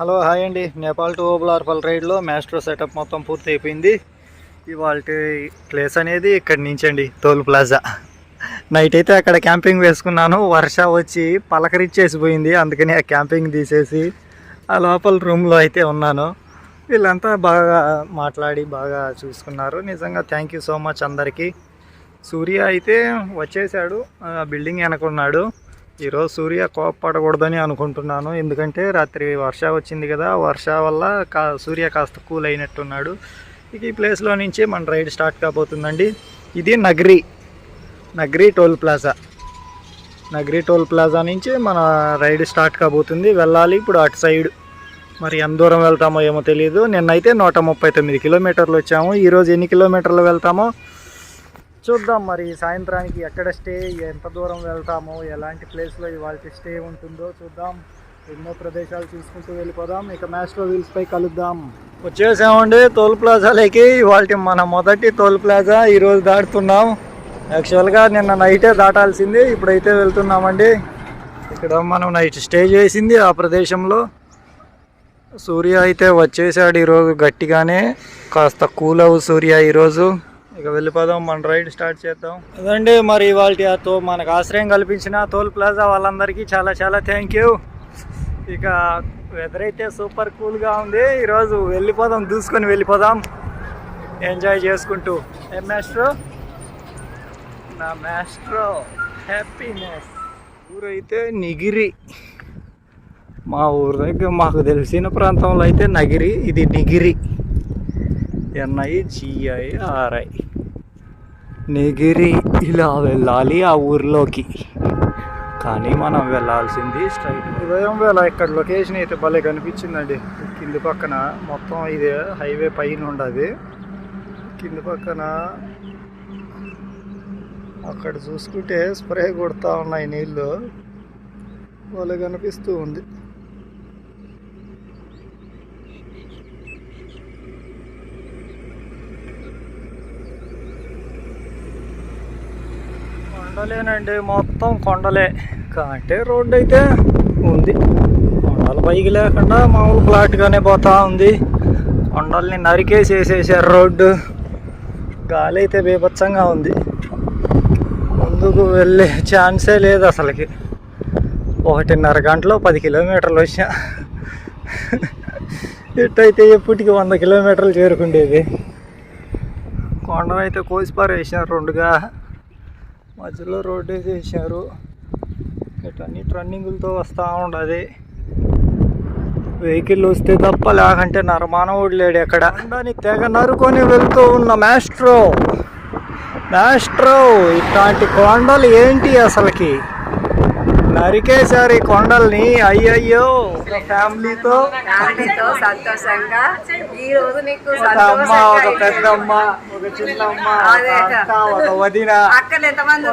Hello hi అండి. Nepal to ఓబులార్పల్ రైడ్లో మ్యాస్ట్రో సెటప్ మొత్తం పూర్తి అయిపోయింది ఇవాళ ప్లేస్ అనేది ఇక్కడి నుంచి అండి తోలు ప్లాజా నైట్ అయితే అక్కడ క్యాంపింగ్ వేసుకున్నాను. వర్ష వచ్చి పలకరిచ్చేసిపోయింది అందుకని ఆ క్యాంపింగ్ తీసేసి ఆ లోపల రూమ్లో అయితే ఉన్నాను. వీళ్ళంతా బాగా మాట్లాడి బాగా చూసుకున్నారు. నిజంగా థ్యాంక్ యూ సో మచ్ అందరికీ. సూర్య అయితే వచ్చేసాడు. ఆ బిల్డింగ్ వెనకున్నాడు ఈరోజు సూర్య కోపపడకూడదని అనుకుంటున్నాను. ఎందుకంటే రాత్రి వర్ష వచ్చింది కదా వర్ష వల్ల కా సూర్య కాస్త కూల్ అయినట్టున్నాడు. ఇక ఈ ప్లేస్లో నుంచి మన రైడ్ స్టార్ట్ కాబోతుందండి. ఇది Nagari Nagari toll plaza. Nagari toll plaza నుంచి మన రైడ్ స్టార్ట్ కాబోతుంది. వెళ్ళాలి ఇప్పుడు అటు సైడ్ మరి ఎంత దూరం వెళ్తామో ఏమో తెలియదు నిన్నైతే నూట ముప్పై తొమ్మిది కిలోమీటర్లు వచ్చాము. ఈరోజు ఎన్ని కిలోమీటర్లు వెళ్తామో చూద్దాం మరి సాయంత్రానికి ఎక్కడ స్టే ఎంత దూరం వెళ్తామో ఎలాంటి ప్లేస్లో ఇవాళ స్టే ఉంటుందో చూద్దాం. ఎన్నో ప్రదేశాలు చూసుకుంటూ వెళ్ళిపోదాం. ఇక మ్యాస్ట్రో వీల్స్ పై కలుద్దాం. వచ్చేసామండి టోల్ ప్లాజాలోకి. ఇవాళ మన మొదటి టోల్ ప్లాజా. ఈరోజు దాటుతున్నాం. యాక్చువల్గా నిన్న నైటే దాటాల్సింది. ఇప్పుడైతే వెళ్తున్నామండి. ఇక్కడ మనం నైట్ స్టే చేసింది ఆ ప్రదేశంలో. సూర్య అయితే వచ్చేసాడు ఈరోజు గట్టిగానే. కాస్త కూల్ అవు సూర్య ఈరోజు. ఇక వెళ్ళిపోదాం మన రైడ్ స్టార్ట్ చేద్దాం. అదండి మరి ఇవాళ తో మనకు ఆశ్రయం కల్పించిన టోల్ ప్లాజా వాళ్ళందరికీ చాలా చాలా థ్యాంక్ యూ ఇక వెదర్ అయితే సూపర్ కూల్గా ఉంది. ఈరోజు వెళ్ళిపోదాం దూసుకొని వెళ్ళిపోదాం. ఎంజాయ్ చేసుకుంటూ. ఏం మాస్ట్రో నా మాస్ట్రో హ్యాపీనెస్ ఊరైతే నిగిరి. మా ఊరు దగ్గర మాకు తెలిసిన ప్రాంతంలో అయితే నగిరి ఇది Nigiri. N I G I R I Nigiri ఇలా వెళ్ళాలి ఆ ఊర్లోకి. కానీ మనం వెళ్ళాల్సింది స్ట్రైట్ ఉదయం వేళ ఇక్కడ లొకేషన్ అయితే భలే కనిపించిందండి. కింది పక్కన మొత్తం ఇది హైవే పైన ఉండదు. కింది పక్కన అక్కడ చూసుకుంటే స్ప్రే కొడతా ఉన్నాయి నీళ్ళు. భలే కనిపిస్తూ ఉంది. కొండలేనండి మొత్తం కొండలే. అంటే రోడ్డు అయితే ఉంది. కొండల పైకి లేకుండా మామూలు ఫ్లాట్గానే పోతా ఉంది. కొండల్ని నరికేసేసేసారు రోడ్డు. గాలి అయితే బీభత్సంగా ఉంది. ముందుకు వెళ్ళే ఛాన్సే లేదు అసలుకి. ఒకటిన్నర గంటలో పది కిలోమీటర్లు వచ్చా. ఇట్టయితే ఎప్పటికి వంద కిలోమీటర్లు చేరుకుండేది. కొండనైతే కోసిపారేసారు రెండుగా మధ్యలో రోడ్డు వేసేసారు. ఇటన్నీ రన్నింగులతో వస్తూ ఉండదు. వెహికల్ వస్తే తప్ప లేకంటే నరమానవుడు లేడు ఎక్కడ. దాన్ని తెగ నరుకొని వెళ్తూ ఉన్న మ్యాస్ట్రో మ్యాస్ట్రో ఇట్లాంటి కొండలు ఏంటి అసలుకి? నరికేశారు ఈ కొండల్ని. అయ్యయ్యో. ఒక ఫ్యామిలీతో. ఫ్యామిలీతో సంతోషంగా. ఈ రోజు నీకు అమ్మ ఒక పెద్దమ్మ ఒక చిన్నమ్మ ఒక అదే. అక్క ఒక వదిన అక్కలు ఎంతమంది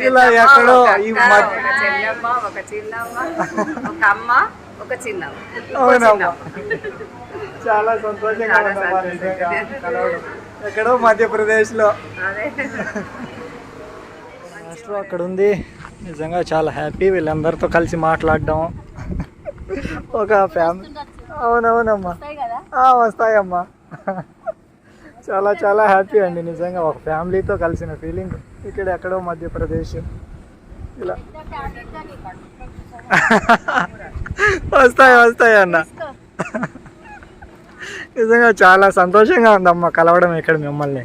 ఇలా ఎక్కడో ఒక ఈ చెల్లెమ్మ ఒక చిన్నమ్మ ఒక అమ్మ ఒక చిన్నమ్మ. చాలా సంతోషంగా. ఎక్కడో మధ్యప్రదేశ్లో. అదే. మాస్టర్ అక్కడ ఉంది నిజంగా చాలా హ్యాపీ వీళ్ళందరితో కలిసి మాట్లాడడం. ఒక ఫ్యామిలీ అవునవునమ్మా. వస్తాయమ్మా. చాలా చాలా హ్యాపీ అండి. నిజంగా ఒక ఫ్యామిలీతో కలిసిన ఫీలింగ్ ఇక్కడ ఎక్కడో మధ్యప్రదేశ్. ఇలా. వస్తాయి వస్తాయి అన్న. నిజంగా చాలా సంతోషంగా ఉందమ్మా కలవడం ఇక్కడ మిమ్మల్ని.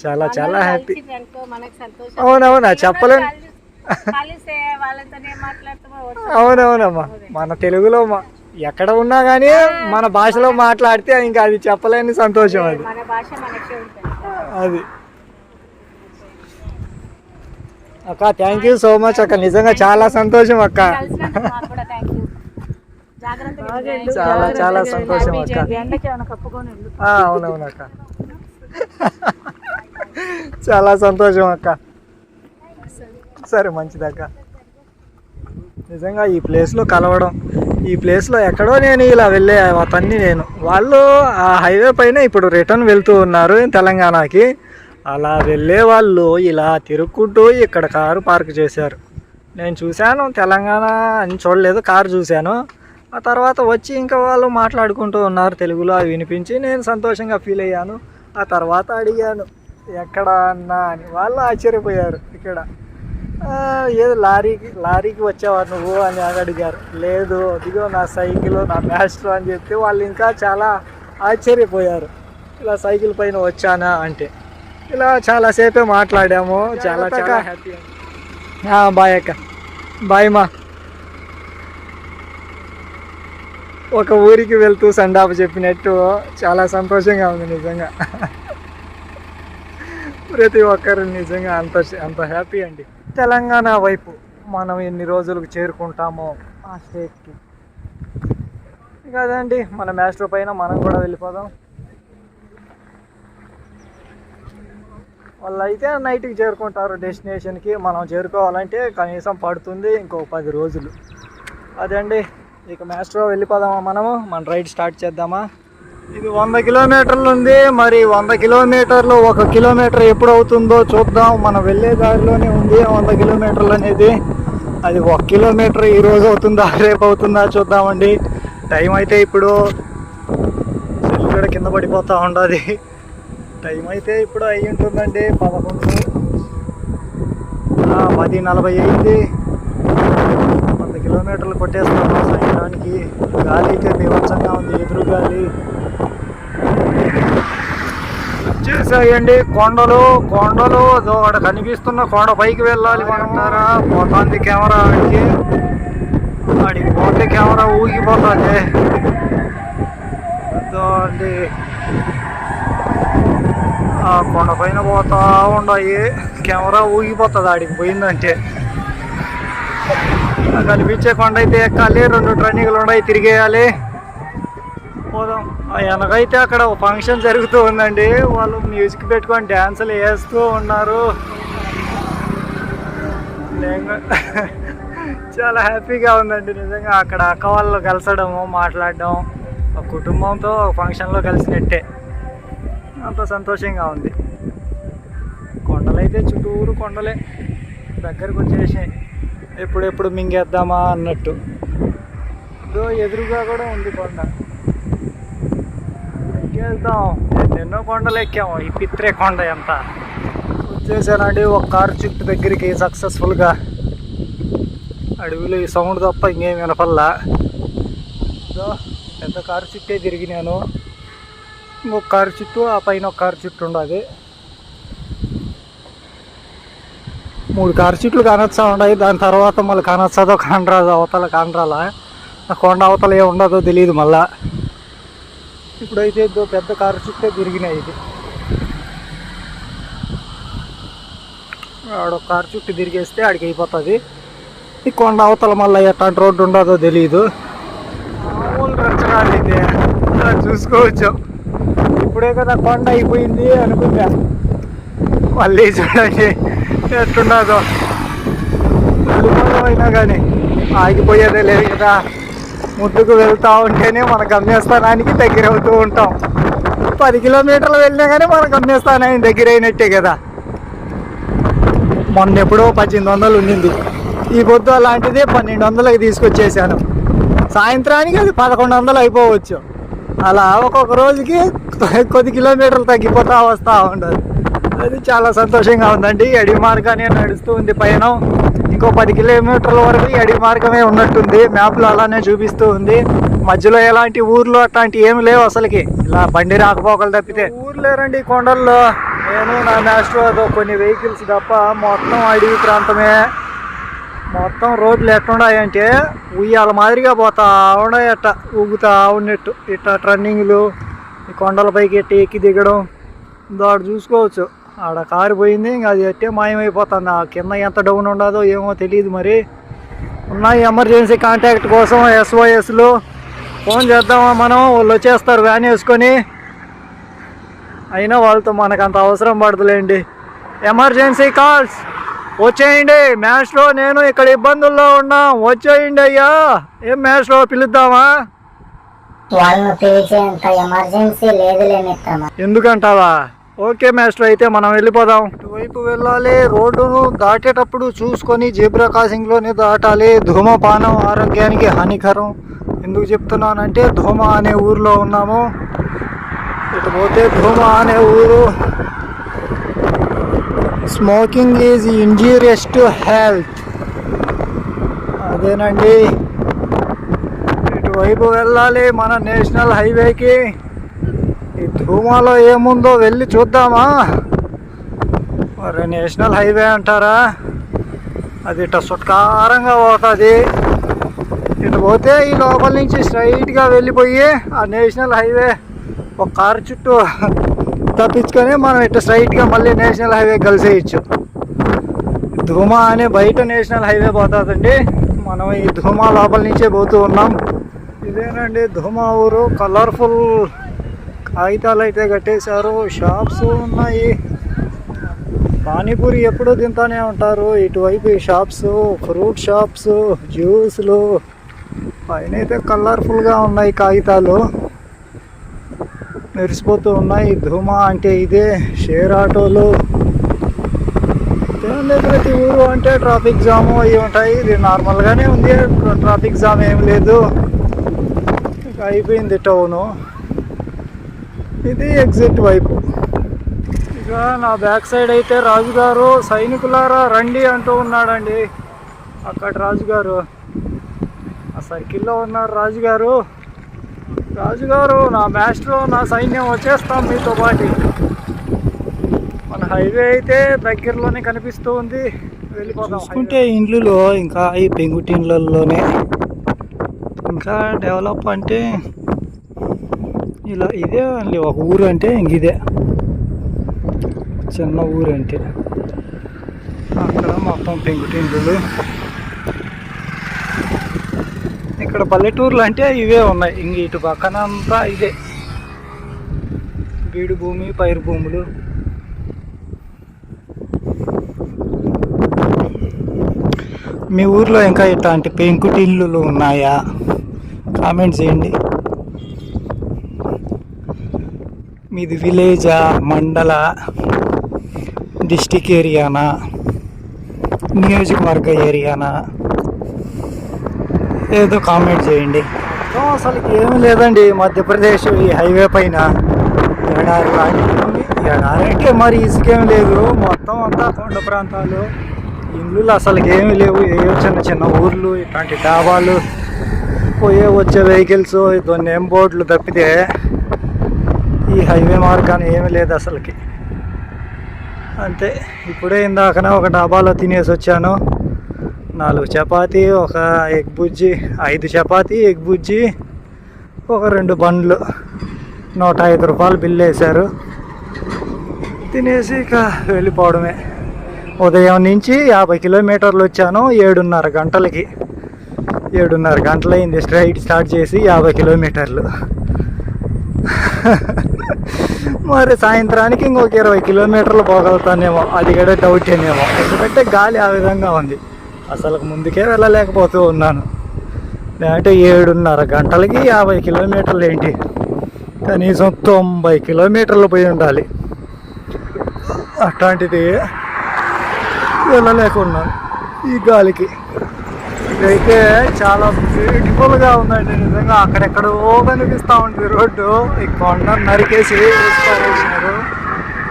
చాలా చాలా హ్యాపీ అనుకో మనకు సంతోషం. అవునవునా చెప్పలేను అవునవునమ్మా మన తెలుగులో మా- ఎక్కడ ఉన్నా కానీ మన భాషలో మాట్లాడితే ఇంకా అది చెప్పలేని సంతోషం అది. మన భాష మనకే ఉంటుంది. అది. అక్క థ్యాంక్ యూ సో మచ్ అక్క. నిజంగా చాలా సంతోషం అక్క. చాలా చాలా సంతోషం అక్క. ఎండకి చాలా సంతోషం అక్క. సరే మంచిదక్క. నిజంగా ఈ ప్లేస్లో కలవడం ఈ ప్లేస్లో ఎక్కడో నేను ఇలా వెళ్ళే అతన్ని నేను. వాళ్ళు ఆ హైవే పైన ఇప్పుడు రిటర్న్ వెళ్తూ ఉన్నారు తెలంగాణకి. అలా వెళ్ళే వాళ్ళు ఇలా తిరుక్కుంటూ ఇక్కడ కారు పార్క్ చేశారు. నేను చూశాను తెలంగాణ అని చూడలేదు కారు చూశాను. ఆ తర్వాత వచ్చి ఇంకా వాళ్ళు మాట్లాడుకుంటూ ఉన్నారు తెలుగులో అవి వినిపించి నేను సంతోషంగా ఫీల్ అయ్యాను. ఆ తర్వాత అడిగాను ఎక్కడ అన్నా అని. వాళ్ళు ఆశ్చర్యపోయారు ఇక్కడ. "ఆ, ఏదో లారీకి లారీకి వచ్చావా నువ్వు అని అడిగారు. లేదు అదిగో నా సైకిల్ నా మ్యాస్టర్ అని చెప్పి వాళ్ళు ఇంకా చాలా ఆశ్చర్యపోయారు. ఇలా సైకిల్ పైన వచ్చానా అంటే. ఇలా చాలాసేపే మాట్లాడాము. చాలా చాలా హ్యాపీ. బాయ్ అక్క. బాయ్ మా. ఒక ఊరికి వెళ్తూ సండాపు చెప్పినట్టు చాలా సంతోషంగా ఉంది నిజంగా. ప్రతి ఒక్కరు నిజంగా అంత అంత హ్యాపీ అండి. తెలంగాణ వైపు మనం ఎన్ని రోజులకు చేరుకుంటామో ఆ స్టేట్కి ఇక మన మ్యాస్టర్ పైన మనం కూడా వెళ్ళిపోదాం. వాళ్ళు అయితే నైట్కి చేరుకుంటారు డెస్టినేషన్కి మనం చేరుకోవాలంటే కనీసం పడుతుంది ఇంకో పది రోజులు. అదండి ఇక మాస్టర్ వెళ్ళిపోదామా మనము? మన రైడ్ స్టార్ట్ చేద్దామా? ఇది వంద కిలోమీటర్లు ఉంది. మరి వంద కిలోమీటర్లు ఒక కిలోమీటర్ ఎప్పుడు అవుతుందో చూద్దాం. మనం వెళ్ళే దారిలోనే ఉంది వంద కిలోమీటర్లు అనేది. అది ఒక కిలోమీటర్ ఈ రోజు అవుతుందా రేపు అవుతుందా చూద్దామండి. టైం అయితే ఇప్పుడు సెల్ కూడా కింద పడిపోతూ ఉండదు. టైం అయితే ఇప్పుడు అయ్యి ఉంటుందండి పదకొండు. పది నలభై అయింది. వంద కిలోమీటర్లు కొట్టేస్తాము సాయంత్రానికి గాలి అయితే బీభత్సంగా ఉంది ఎదురు గాలి. వచ్చేసాయండి కొండలు కొండలు అక్కడ కనిపిస్తున్న కొండ పైకి వెళ్ళాలి అంటారా పోతుంది కెమెరా ఆడికి. ఆడికి పోతే కెమెరా ఊగిపోతుంది. అండి. ఆ కొండ పైన పోతా ఉన్నాయి కెమెరా ఊగిపోతుంది ఆడికి పోయిందంటే. కనిపించే కొండ అయితే ఎక్కాలి. రెండు ట్రైనింగ్లు ఉన్నాయి తిరిగేయాలి. పోదాం. ఆ వెనకైతే అక్కడ ఒక ఫంక్షన్ జరుగుతూ ఉందండి. వాళ్ళు మ్యూజిక్ పెట్టుకొని డ్యాన్సులు వేస్తూ ఉన్నారు. నేను చాలా హ్యాపీగా ఉందండి. నిజంగా అక్కడ అక్క వాళ్ళు కలిసడము మాట్లాడడం ఒక కుటుంబంతో ఒక ఫంక్షన్లో కలిసినట్టే. అంత సంతోషంగా ఉంది. కొండలైతే చుట్టూరు కొండలే. దగ్గరకు వచ్చేసాయి ఎప్పుడెప్పుడు మింగేద్దామా అన్నట్టు. ఎదురుగా కూడా ఉంది కొండ. ఎక్కేద్దాం ఎన్నో కొండలు ఎక్కాము ఈ పిత్రే కొండ ఎంత? వచ్చేసానండి ఒక కారు చుట్టు దగ్గరికి సక్సెస్ఫుల్గా అడవిలో ఈ సౌండ్ తప్ప ఇంకేం వినపల్లా పెద్ద కారు చుట్టే తిరిగినాను. ఇంకొక కారు చుట్టూ ఆ పైన ఒక కారు చుట్టూ ఉండదు. మూడు కారు చుట్లు కానొచ్చా ఉన్నాయి దాని తర్వాత మళ్ళీ కానొచ్చదో కానరాదు అవతల కానరాలా ఆ కొండ అవతల ఏ ఉండదో తెలియదు మళ్ళీ. ఇప్పుడైతే పెద్ద కారు చుట్టే తిరిగినాయి ఇది. ఆడ కారు చుట్టూ తిరిగేస్తే ఆడికి అయిపోతుంది. ఈ కొండ అవతల మళ్ళీ ఎట్లాంటి రోడ్డు ఉండదో తెలియదు మామూలు రచనాలు ఇది చూసుకోవచ్చు. ఇప్పుడే కదా కొండ అయిపోయింది అనుకుంటా. మళ్ళీ చూడండి ఎట్లున్నదో వెళ్ళిపోవడం అయినా కానీ ఆగిపోయేదే లేదు కదా. ముందుకు వెళ్తూ ఉంటేనే మన గమ్యస్థానానికి దగ్గర అవుతూ ఉంటాం. పది కిలోమీటర్లు వెళ్ళినా కానీ మన గమ్యస్థానానికి దగ్గర అయినట్టే కదా. మొన్న ఎప్పుడో పద్దెనిమిది వందలు ఉండింది. ఈ పొద్దు అలాంటిది పన్నెండు వందలకి తీసుకొచ్చేసాను. సాయంత్రానికి అది పదకొండు వందలు అయిపోవచ్చు. అలా ఒక్కొక్క రోజుకి కొద్ది కిలోమీటర్లు తగ్గిపోతా వస్తూ ఉండదు అది చాలా సంతోషంగా ఉందండి. అడవి మార్గానే నడుస్తూ ఉంది పయనం. ఇంకో పది కిలోమీటర్ల వరకు ఈ అడవి మార్గమే ఉన్నట్టుంది. మ్యాప్లో అలానే చూపిస్తూ ఉంది. మధ్యలో ఎలాంటి ఊర్లు అట్లాంటి ఏమి లేవు అసలుకి. ఇలా బండి రాకపోకలు తప్పితే. ఊర్లేరండి కొండల్లో. నేను నా మాస్టర్ కొన్ని వెహికల్స్ తప్ప మొత్తం అడవి ప్రాంతమే. మొత్తం రోడ్లు ఎట్లున్నాయంటే ఉయ్యాల మాదిరిగా పోతా ఉన్నాయి అట్ట. ఊగుతా ఉన్నట్టు. ఇట్లా ట్రన్నింగ్లు ఈ కొండలపైకి ఎట్టి ఎక్కి దిగడం. దాడు చూసుకోవచ్చు. ఆడ కారు పోయింది ఇంకా అది ఎట్టే మాయమైపోతుంది. ఆ కింద ఎంత డౌన్ ఉండదో ఏమో తెలియదు మరి. ఉన్నాయి ఎమర్జెన్సీ కాంటాక్ట్ కోసం ఎస్ఓఎస్లు. ఫోన్ చేద్దామా మనం? వాళ్ళు వచ్చేస్తారు వ్యాన్ వేసుకొని. అయినా వాళ్ళతో మనకు అంత అవసరం పడదులేండి. Emergency calls. వచ్చేయండి మ్యాచ్లో నేను ఇక్కడ ఇబ్బందుల్లో ఉన్నా. వచ్చేయండి అయ్యా. ఏం మ్యాచ్లో పిలుద్దామా? వాళ్ళను పిలిచేంత ఎమర్జెన్సీ లేదులే మిత్రమా. ఎందుకంటావా? ఓకే మాస్టర్ అయితే మనం వెళ్ళిపోదాం. ఇటువైపు వెళ్ళాలి రోడ్డును దాటేటప్పుడు చూసుకొని జీబ్రా క్రాసింగ్లోనే దాటాలి. ధూమపానం ఆరోగ్యానికి హానికరం. ఎందుకు చెప్తున్నానంటే ధూమ అనే ఊర్లో ఉన్నాము. ఇటు పోతే ధూమ అనే ఊరు. Smoking is injurious to health. అదేనండి. ఇటువైపు వెళ్ళాలి మన నేషనల్ హైవేకి. ఈ ధూమాలో ఏముందో వెళ్ళి చూద్దామా? మరి నేషనల్ హైవే అంటారా? అది ఇట్ట సుట్కారంగా పోతుంది. ఇటు పోతే ఈ లోపల నుంచి స్ట్రైట్గా వెళ్ళిపోయి ఆ నేషనల్ హైవే ఒక కారు చుట్టూ తప్పించుకొని మనం ఇట్లా స్ట్రైట్గా మళ్ళీ నేషనల్ హైవే కలిసేయచ్చు. ధూమా అనే బయట నేషనల్ హైవే పోతుందండి. మనం ఈ ధూమా లోపల నుంచే పోతూ ఉన్నాం. ఇదేనండి ధూమా ఊరు. కలర్ఫుల్ కాగితాలు అయితే కట్టేశారు. షాప్స్ ఉన్నాయి. పానీపూరి ఎప్పుడూ తింటానే ఉంటారు. ఇటువైపు ఈ షాప్స్ ఫ్రూట్ షాప్స్ జ్యూస్లు. పైన అయితే కలర్ఫుల్గా ఉన్నాయి కాగితాలు. మెరిసిపోతూ ఉన్నాయి. ధూమా అంటే ఇదే. షేర్ ఆటోలు. ప్రతి ఊరు అంటే ట్రాఫిక్ జాము అవి ఉంటాయి. ఇది నార్మల్గానే ఉంది. ట్రాఫిక్ జామ్ ఏం లేదు. అయిపోయింది టౌను. ఇది ఎగ్జిట్ వైపు. ఇక నా బ్యాక్ సైడ్ అయితే రాజుగారు సైనికులారా రండి అంటూ ఉన్నాడండి. అక్కడ రాజుగారు. ఆ సర్కిల్లో ఉన్నారు రాజుగారు. రాజుగారు నా మాస్టర్ నా సైన్యం వచ్చేస్తాం మీతో పాటు. మన హైవే అయితే దగ్గరలోనే కనిపిస్తూ ఉంది. వెళ్ళిపోతాం చూసుకుంటే ఇండ్లలో ఇంకా ఈ పెంకుటిన్లలోనే ఇంకా డెవలప్ అంటే ఇలా ఇదే అండి ఒక ఊరు అంటే ఇంక ఇదే. చిన్న ఊరు అంటే అక్కడ మొత్తం పెంకుటిండ్రులు ఇక్కడ పల్లెటూర్లు అంటే ఇవే ఉన్నాయి. ఇంక ఇటు పక్కన అంతా ఇదే. బీడు భూమి పైరు భూములు. మీ ఊర్లో ఇంకా ఇట్లాంటి పెంకుటిల్లులు ఉన్నాయా? కామెంట్ చేయండి. మీది విలేజా మండల డిస్టిక్ ఏరియానా? నియోజకవర్గ ఏరియానా? ఏదో కామెంట్ చేయండి. అసలు ఏమీ లేదండి మధ్యప్రదేశ్ ఈ హైవే పైన. ఎడారి ఎడారంటే అంటే మరి ఇసుకేం లేదు. మొత్తం అంతా కొండ ప్రాంతాలు. ఇండ్లు అసలు ఏమి లేవు. ఏవో చిన్న చిన్న ఊర్లు ఇట్లాంటి డాబాలు పోయే వచ్చే వెహికల్స్ ఇదో నేమ్ బోర్డులు తప్పితే ఈ హైవే మార్గాన్ని ఏమీ లేదు అసలుకి. అంతే. ఇప్పుడే ఇందాకనే ఒక డాబాలో తినేసి వచ్చాను. నాలుగు చపాతి ఒక ఎగ్ బుజ్జి ఐదు చపాతి ఎగ్ బుజ్జి ఒక రెండు బండ్లు. నూట ఐదు రూపాయలు బిల్లు వేశారు. తినేసి ఇక వెళ్ళిపోవడమే. ఉదయం నుంచి యాభై కిలోమీటర్లు వచ్చాను ఏడున్నర గంటలకి. ఏడున్నర గంటలైంది స్ట్రైట్ స్టార్ట్ చేసి యాభై కిలోమీటర్లు. మరి సాయంత్రానికి ఇంకొక ఇరవై కిలోమీటర్లు పోగలుగుతానేమో. అది కూడా డౌట్ ఏమో ఎందుకంటే గాలి ఆ విధంగా ఉంది. అసలు ముందుకే వెళ్ళలేకపోతూ ఉన్నాను. అంటే ఏడున్నర గంటలకి యాభై కిలోమీటర్లు ఏంటి? కనీసం తొంభై కిలోమీటర్లు పోయి ఉండాలి. అట్లాంటిది వెళ్ళలేకున్నాను ఈ గాలికి. అయితే చాలా బ్యూటిఫుల్గా ఉందండి. నిజంగా అక్కడెక్కడో కనిపిస్తా ఉంది రోడ్డు. ఈ కొండ నరికేసి వేసినారు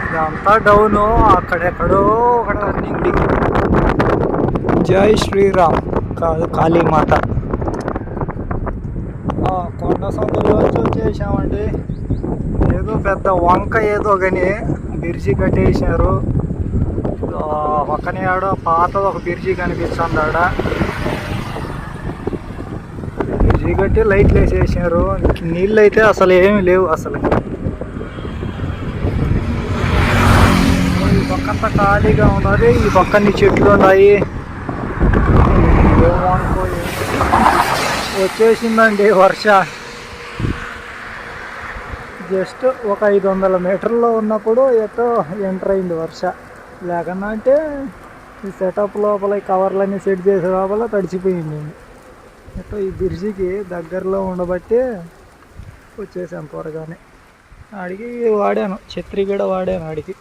ఇదంతా డౌను. అక్కడెక్కడో ఒక టర్నింగ్ జై శ్రీరామ్. కాదు కాళీమాత. ఆ కొండ సొంతలోంచి వచ్చేసామండి. ఏదో పెద్ద వంక ఏదో కానీ బిర్జి కట్టేసినారు. ఆ పక్కనే ఆడ పాత ఒక బిర్జి కనిపిస్తుంది ఆడ. చీకటి లైట్లు వేసేసారు. నీళ్ళు అయితే అసలు ఏమి లేవు అసలు. ఈ పక్కంతా ఖాళీగా ఉన్నది. ఈ పక్కన చెట్లు ఉన్నాయి. ఏమో అనుకో వచ్చేసిందండి వర్ష. జస్ట్ ఒక ఐదు వందల మీటర్లో ఉన్నప్పుడు ఎటో ఎంటర్ అయింది వర్ష. లేకన్నా అంటే ఈ సెటప్ లోపల కవర్లన్నీ సెట్ చేసే లోపల తడిచిపోయింది. ఎటో ఈ బిర్జికి దగ్గరలో ఉండబట్టి వచ్చేసాను త్వరగానే. ఆడికి వాడాను. ఛత్రి కూడా వాడాను ఆడికి.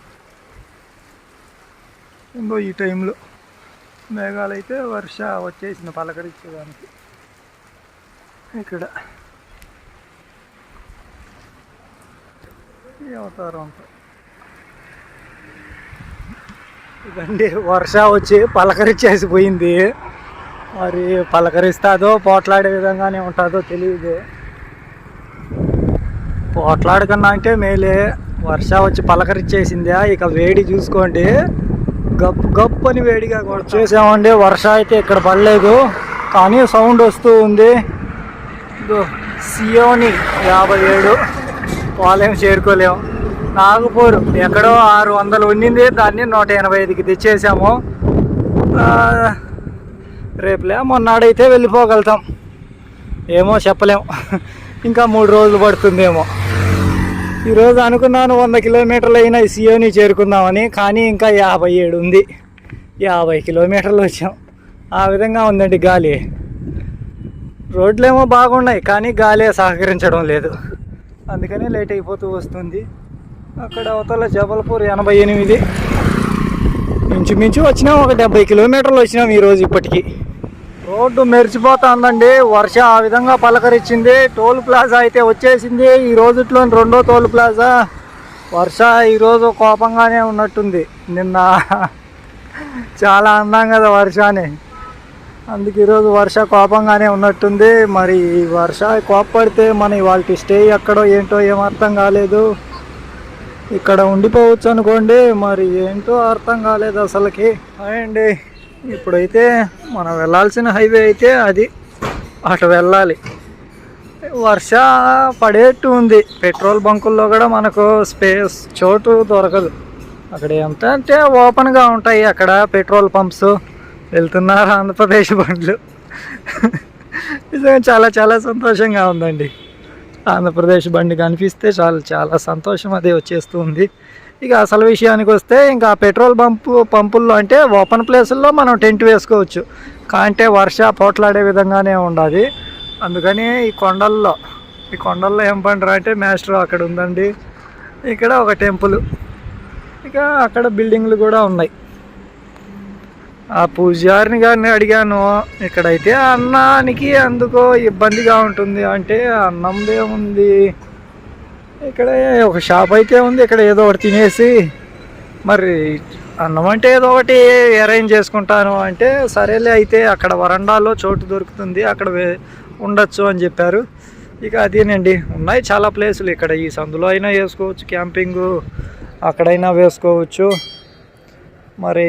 ఇంకో ఈ టైంలో మేఘాలు అయితే వర్ష వచ్చేసింది పలకరించేదానికి ఇక్కడ ఈ అవతారం అంతా. ఇదండి వర్ష వచ్చి పలకరించేసి పోయింది. మరి పలకరిస్తాదో పోట్లాడే విధంగానే ఉంటుందో తెలియదు పోట్లాడకన్నా అంటే మేలే. వర్ష వచ్చి పలకరించేసిందా ఇక వేడి చూసుకోండి. గప్పు గప్పు అని వేడిగా చేసామండి. వర్ష అయితే ఇక్కడ పడలేదు. కానీ సౌండ్ వస్తూ ఉంది. సియోని యాభై ఏడు. వాళ్ళేం చేరుకోలేము నాగపూర్ ఎక్కడో ఆరు వందలు ఉండింది దాన్ని నూట ఎనభై ఐదుకి తెచ్చేసాము. రేపులే మొన్నాడైతే వెళ్ళిపోగలుగుతాం. ఏమో చెప్పలేం. ఇంకా మూడు రోజులు పడుతుందేమో. ఈరోజు అనుకున్నాను వంద కిలోమీటర్లు అయినా ఈ సియోని చేరుకుందామని కానీ ఇంకా యాభై ఏడు ఉంది. యాభై కిలోమీటర్లు వచ్చాం. ఆ విధంగా ఉందండి గాలి. రోడ్లేమో బాగున్నాయి కానీ గాలి సహకరించడం లేదు. అందుకని లేట్ అయిపోతూ వస్తుంది. అక్కడ అవతల జబల్పూర్ ఎనభై ఎనిమిది. ఇంచుమించు వచ్చినాం ఒక డెబ్బై కిలోమీటర్లు వచ్చినాం ఈరోజు ఇప్పటికి. రోడ్డు మెరిచిపోతుందండి వర్ష ఆ విధంగా పలకరించింది. టోల్ ప్లాజా అయితే వచ్చేసింది. ఈ రోజుట్లో రెండో టోల్ ప్లాజా. వర్ష ఈరోజు కోపంగానే ఉన్నట్టుంది. నిన్న చాలా అన్నాం కదా వర్షాన్ని అందుకే ఈరోజు వర్ష కోపంగానే ఉన్నట్టుంది. మరి ఈ వర్ష కోపడితే మన వాళ్ళకి స్టే ఎక్కడో ఏంటో ఏం అర్థం కాలేదు. ఇక్కడ ఉండిపోవచ్చు అనుకోండి మరి ఏంటో అర్థం కాలేదు అసలుకి. అండి ఇప్పుడైతే మనం వెళ్ళాల్సిన హైవే అయితే అది. అటు వెళ్ళాలి. వర్ష పడేట్టు ఉంది. పెట్రోల్ బంకుల్లో కూడా మనకు స్పేస్ చోటు దొరకదు. అక్కడ ఎంత అంటే ఓపెన్గా ఉంటాయి అక్కడ పెట్రోల్ పంప్స్. వెళ్తున్నారు ఆంధ్రప్రదేశ్ బండ్లు. నిజంగా చాలా చాలా సంతోషంగా ఉందండి. ఆంధ్రప్రదేశ్ బండి కనిపిస్తే చాలా చాలా సంతోషం అది వచ్చేస్తుంది. ఇక అసలు విషయానికి వస్తే ఇంకా పెట్రోల్ పంపు పంపుల్లో అంటే ఓపెన్ ప్లేసుల్లో మనం టెంట్ వేసుకోవచ్చు. కాంటే వర్ష పోట్లాడే విధంగానే ఉండాలి అందుకని ఈ కొండల్లో ఈ కొండల్లో ఏం పంటరా అంటే మాస్టర్ అక్కడ ఉందండి. ఇక్కడ ఒక టెంపుల్. ఇక అక్కడ బిల్డింగ్లు కూడా ఉన్నాయి. ఆ పూజారిని గారిని అడిగాను ఇక్కడైతే అన్నానికి అందుకో ఇబ్బందిగా ఉంటుంది. అంటే అన్నందే ఉంది ఇక్కడ ఒక షాప్ అయితే ఉంది ఇక్కడ ఏదో ఒకటి తినేసి మరి అన్నం అంటే ఏదో ఒకటి అరేంజ్ చేసుకుంటాను అంటే సరేలే అయితే అక్కడ వరండాలో చోటు దొరుకుతుంది అక్కడ వే- ఉండొచ్చు అని చెప్పారు. ఇక అదేనండి ఉన్నాయి చాలా ప్లేసులు. ఇక్కడ ఈ సందులో అయినా వేసుకోవచ్చు క్యాంపింగు అక్కడైనా వేసుకోవచ్చు. మరి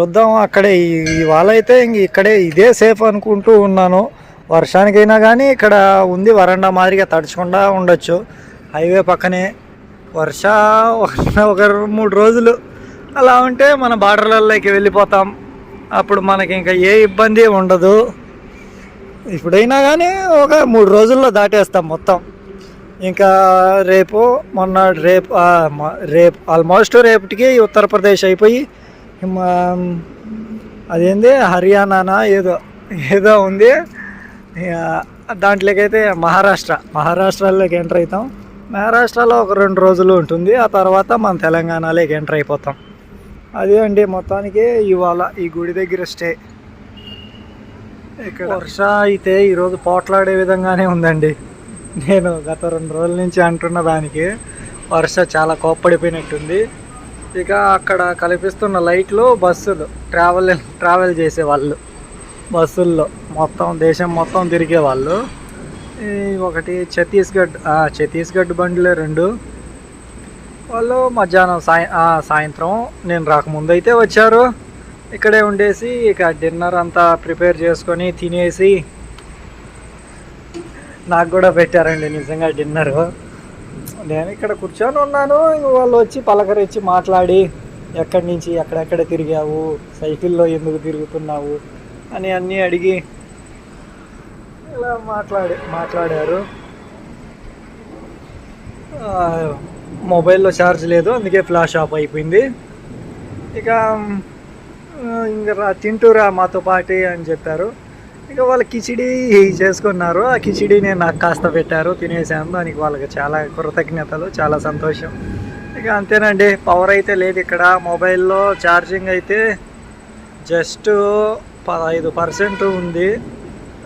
చూద్దాం అక్కడే ఇవాళ అయితే ఇంక ఇక్కడే ఇదే సేఫ్ అనుకుంటూ ఉన్నాను. వర్షానికైనా కానీ ఇక్కడ ఉంది వరండా మాదిరిగా తడచకుండా ఉండొచ్చు. హైవే పక్కనే. వర్ష ఒక- మూడు రోజులు అలా ఉంటే మన బార్డర్లలోకి వెళ్ళిపోతాం. అప్పుడు మనకి ఇంకా ఏ ఇబ్బంది ఉండదు. ఇప్పుడైనా కానీ ఒక మూడు రోజుల్లో దాటేస్తాం మొత్తం. ఇంకా రేపు మొన్న రేపు రేపు ఆల్మోస్ట్ రేపటికి ఉత్తరప్రదేశ్ అయిపోయి అదేంది? హర్యానానా? ఏదో ఏదో ఉంది. దాంట్లోకైతే మహారాష్ట్ర. మహారాష్ట్రలోకి ఎంటర్ అవుతాం మహారాష్ట్రలో ఒక రెండు రోజులు ఉంటుంది. ఆ తర్వాత మన తెలంగాణలోకి ఎంటర్ అయిపోతాం. అదే అండి మొత్తానికి ఇవాళ ఈ గుడి దగ్గర స్టే. ఇక్కడ వర్ష అయితే ఈరోజు పోట్లాడే విధంగానే ఉందండి. నేను గత రెండు రోజుల నుంచి అంటున్న దానికి వర్ష చాలా కోప్పడిపోయినట్టుంది. ఇక అక్కడ కల్పిస్తున్న లైట్లు బస్సులు. ట్రావెల్ ట్రావెల్ చేసే వాళ్ళు బస్సుల్లో మొత్తం దేశం మొత్తం తిరిగే వాళ్ళు ఒకటి ఛత్తీస్గఢ్ ఛత్తీస్గఢ్ బండ్లే రెండు. వాళ్ళు మధ్యాహ్నం సాయ సాయంత్రం నేను రాకముందు అయితే వచ్చారు. ఇక్కడే ఉండేసి ఇక డిన్నర్ అంతా ప్రిపేర్ చేసుకొని తినేసి నాకు కూడా పెట్టారండి నిజంగా డిన్నర్. నేను ఇక్కడ కూర్చొని ఉన్నాను. వాళ్ళు వచ్చి పలకరించి మాట్లాడి ఎక్కడి నుంచి ఎక్కడెక్కడ తిరిగావు? సైకిల్లో ఎందుకు తిరుగుతున్నావు? అని అన్నీ అడిగి ఇలా మాట్లాడి మాట్లాడారు. మొబైల్లో ఛార్జ్ లేదు అందుకే ఫ్లాష్ ఆఫ్ అయిపోయింది. ఇక ఇంకా రా తింటూరా మాతో పాటి అని చెప్పారు. ఇక వాళ్ళు కిచిడి చేసుకున్నారు. ఆ కిచిడి నేను నాకు కాస్త పెట్టారు తినేసాను దానికి వాళ్ళకి చాలా కృతజ్ఞతలు చాలా సంతోషం. ఇక అంతేనండి పవర్ అయితే లేదు ఇక్కడ. మొబైల్లో ఛార్జింగ్ అయితే జస్ట్ పదహైదు పర్సెంట్ ఉంది.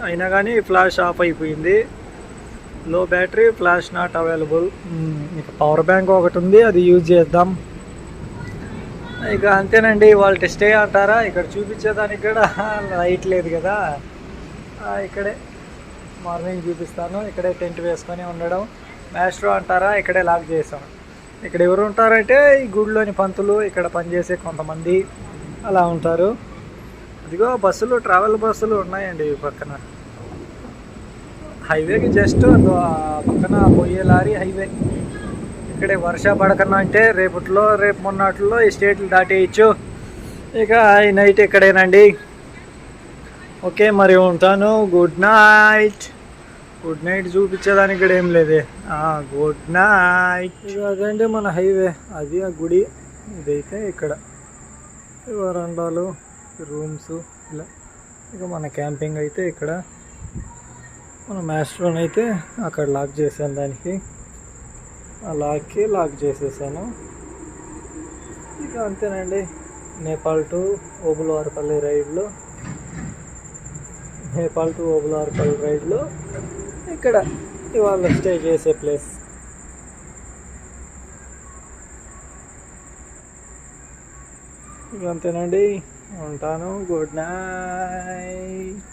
అయినా కానీ ఫ్లాష్ ఆఫ్ అయిపోయింది. Low battery flash not available ఇక పవర్ బ్యాంక్ ఒకటి ఉంది అది యూజ్ చేద్దాం. ఇక అంతేనండి వాళ్ళ స్టే అంటారా? ఇక్కడ చూపించేదానికి కూడా లైట్ లేదు కదా. ఇక్కడే మార్నింగ్ చూపిస్తాను. ఇక్కడే టెంట్ వేసుకొని ఉండడం. మ్యాస్ట్రో అంటారా? ఇక్కడే లాక్ చేసాం ఇక్కడ ఎవరు ఉంటారంటే ఈ గుడిలోని పంతులు ఇక్కడ పనిచేసే కొంతమంది అలా ఉంటారు. ఇదిగో బస్సులు ట్రావెల్ బస్సులు ఉన్నాయండి ఈ పక్కన. హైవేకి జస్ట్ పక్కన పోయే లారీ హైవే ఇక్కడే వర్ష పడకన్నా అంటే రేపట్లో రేపు మొన్నట్లో ఈ స్టేట్లు దాటేయచ్చు. ఇక ఈ నైట్ ఇక్కడేనండి ఓకే మరి ఉంటాను. గుడ్ నైట్ గుడ్ నైట్ చూపించేదానికి ఇక్కడ ఏం లేదే. గుడ్ నైట్ ఇక అదండి మన హైవే? అది ఆ గుడి. ఇదైతే ఇక్కడ. వరండాలు రూమ్స్ ఇలా. ఇక మన క్యాంపింగ్ అయితే ఇక్కడ. మన మ్యాస్ట్రోన్ అయితే అక్కడ లాక్ చేశాను దానికి. ఆ లాక్కి లాక్ చేసేసాను. ఇక అంతేనండి. నేపాల్ టు ఓబులవారపల్లి రైడ్లో. నేపాల్ టు ఓబులవారిపల్లి రైడ్లో ఇక్కడ ఇవాళ స్టే చేసే ప్లేస్. ఇక అంతేనండి ఉంటాను. Good night.